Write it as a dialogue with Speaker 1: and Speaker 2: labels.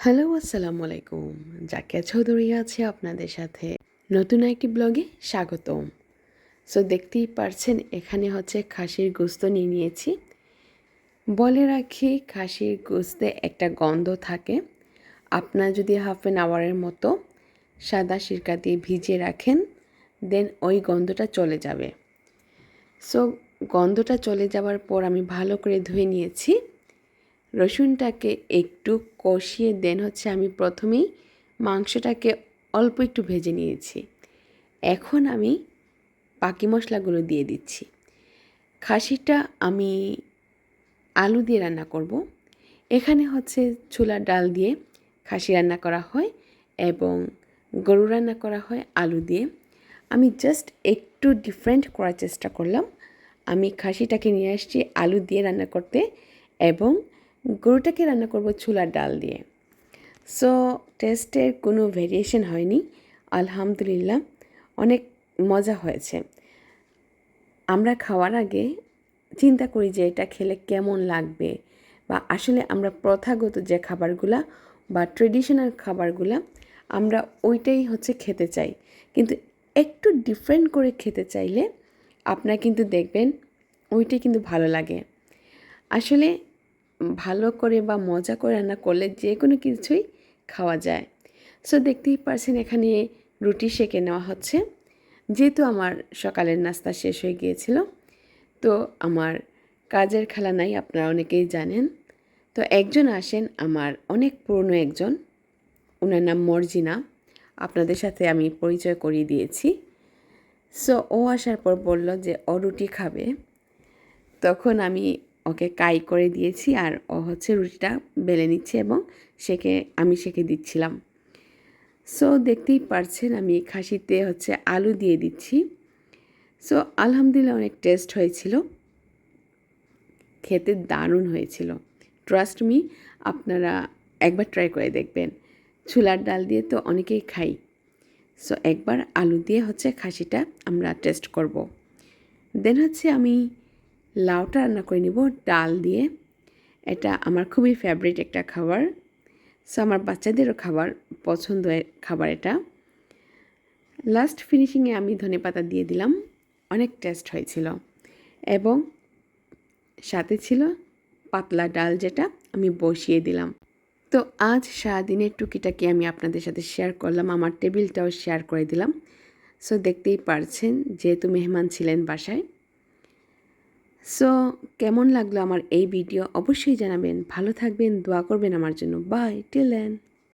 Speaker 1: Hello, আসসালামু আলাইকুম। জাকিয়া চৌধুরী আছে আপনাদের সাথে। নতুন একটি ব্লগে স্বাগতম। সো দেখতেই পারছেন, এখানে হচ্ছে খাসির গোস্ত নিয়ে নিয়েছি। বলে রাখি, খাসির গোস্তে একটা গন্ধ থাকে। আপনার যদি হাফ অ্যান আওয়ারের মতো সাদা সিরকা দিয়ে ভিজিয়ে রাখেন দেন ওই গন্ধটা চলে যাবে। সো গন্ধটা চলে যাওয়ার পর আমি ভালো করে ধুয়ে নিয়েছি। রসুনটাকে একটু কষিয়ে দেন হচ্ছে আমি প্রথমেই মাংসটাকে অল্প একটু ভেজে নিয়েছি। এখন আমি বাকি মশলাগুলো দিয়ে দিচ্ছি। খাসিটা আমি আলু দিয়ে রান্না করব। এখানে হচ্ছে ছোলার ডাল দিয়ে খাসি রান্না করা হয় এবং গরু রান্না করা হয় আলু দিয়ে। আমি জাস্ট একটু ডিফারেন্ট করার চেষ্টা করলাম। আমি খাসিটাকে নিয়ে আসছি আলু দিয়ে রান্না করতে এবং গরুটাকে রান্না করব ছোলার ডাল দিয়ে। সো টেস্টের কোনো ভেরিয়েশন হয়নি। আলহামদুলিল্লাহ, অনেক মজা হয়েছে। আমরা খাওয়ার আগে চিন্তা করি যে এটা খেলে কেমন লাগবে বা আসলে আমরা প্রথাগত যে খাবারগুলা বা ট্রেডিশনাল খাবারগুলা আমরা ওইটাই হচ্ছে খেতে চাই। কিন্তু একটু ডিফারেন্ট করে খেতে চাইলে আপনারা কিন্তু দেখবেন ওইটাই কিন্তু ভালো লাগে। আসলে ভালো করে বা মজা করে রান্না করলে যে কোনো কিছুই খাওয়া যায়। সো দেখতেই পারছেন এখানে রুটি সেঁকে নেওয়া হচ্ছে। যেহেতু আমার সকালের নাস্তা শেষ হয়ে গিয়েছিল, তো আমার কাজের খেলা নাই, আপনারা অনেকেই জানেন। তো একজন আসেন, আমার অনেক পুরনো একজন ওনার নাম মর্জিনা। আপনাদের সাথে আমি পরিচয় করিয়ে দিয়েছি। সো ও আসার পর বলল যে, ও রুটি খাবে। তখন আমি ওকে কাই করে দিয়েছি আর ও হচ্ছে রুটিটা বেলে নিচ্ছে এবং সেকে, আমি সেকে দিচ্ছিলাম। সো দেখতেই পারছেন আমি খাসিতে হচ্ছে আলু দিয়ে দিচ্ছি। সো আলহামদুলিল্লাহ অনেক টেস্ট হয়েছিল। খেতে দারুণ হয়েছিল। ট্রাস্ট মি আপনারা একবার ট্রাই করে দেখবেন। ছোলার ডাল দিয়ে তো অনেকেই খাই। সো একবার আলু দিয়ে হচ্ছে খাসিটা আমরা টেস্ট করব। দেন হচ্ছে আমি লাউটা রান্না করে নিব, ডাল দিয়ে। এটা আমার খুবই ফেভারিট একটা খাবার। সো আমার বাচ্চাদেরও খাবার পছন্দের খাবার এটা। লাস্ট ফিনিশিংয়ে আমি ধনে পাতা দিয়ে দিলাম। অনেক টেস্ট হয়েছিল। এবং সাথে ছিল পাতলা ডাল যেটা আমি বসিয়ে দিলাম। তো, আজ সারাদিনের টুকিটাকে আমি আপনাদের সাথে শেয়ার করলাম। আমার টেবিলটাও শেয়ার করে দিলাম। সো দেখতেই পারছেন, যেহেতু মেহমান ছিলেন বাসায়। সো কেমন লাগল আমার এই ভিডিও অবশ্যই জানাবেন। ভালো থাকবেন, দোয়া করবেন আমার জন্য। By till then